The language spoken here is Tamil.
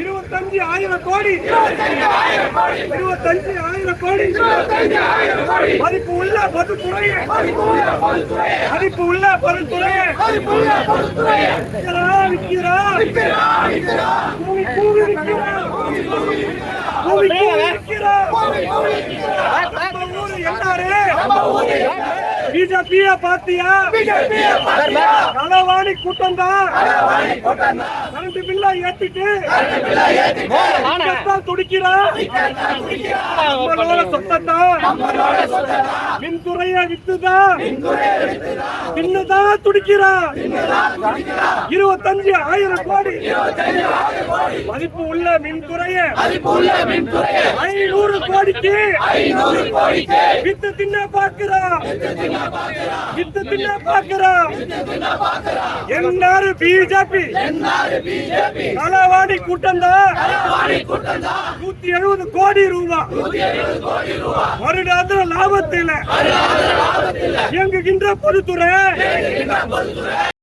இருபத்தஞ்சு ஆயிரம் கோடி. இருபத்தஞ்சு ஆயிரம் கோடி. மதிப்பு உள்ள பொதுத்துறையே. மதிப்பு உள்ள பொதுத்துறையே. விற்கிறா விற்கிறா. பூமி பூமி விற்கிறா. பூமி பூமி விற்கிறா. நம்ம ஊரு பிஜேபிய பாத்தியா களவாணி கூட்டம் தான் கரண்ட் பில்லா ஏத்திட்டு சொத்தத்தான் துடிக்கிறா? நம்மளோட சொத்தத்தான் மின்துறைய வித்துதான் பின்னுதான் துடிக்கிறா? இருபத்தஞ்சு ஆயிரம் கோடி. மதிப்பு உள்ள மின்துறைய ஐநூறு கோடிக்கு வித்து தின்ன பாக்குறா வித்து தின்ன பாக்குறா என்னாரு பிஜேபி? களவாணி கூட்டம் தான் நூத்தி எழுபது கோடி ரூபாய் வருடாந்திர லாபத்தில் இயங்குகின்ற பொதுத்துறை.